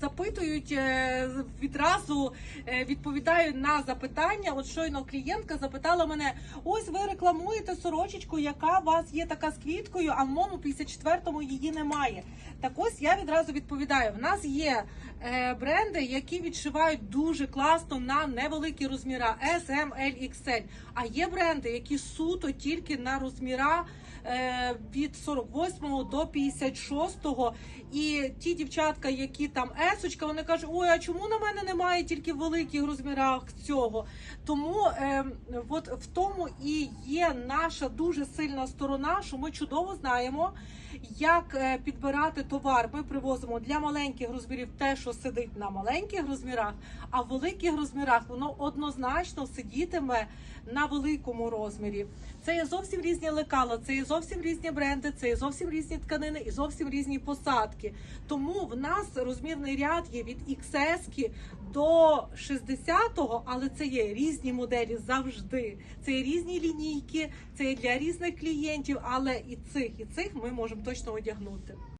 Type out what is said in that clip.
запитують е, відразу е, відповідаю на запитання. От щойно клієнтка запитала мене: ось ви рекламуєте сорочечку, яка у вас є така з квіткою, а в моєму 54-му її немає. Так ось я відразу відповідаю: в нас є е, бренди, які відшивають дуже класно на невеликі розміра S, M, XL. А є бренди, які суто тільки на розміра від 48 до 56. І ті дівчатка, які там есочка, вони кажуть, ой, а чому на мене немає тільки в великих розмірах цього? Тому е, от в тому і є наша дуже сильна сторона, що ми чудово знаємо, як е, підбирати товар. Ми привозимо для маленьких розмірів те, що сидить на маленьких розмірах, а в великих розмірах воно однозначно сидітиме на великому розмірі. Це є зовсім різні лекала, це є зовсім різні бренди, це і зовсім різні тканини і зовсім різні посадки. Тому в нас розмірний ряд є від XS до 60-го, але це є різні моделі завжди. Це є різні лінійки, це є для різних клієнтів, але і цих, і цих ми можемо точно одягнути.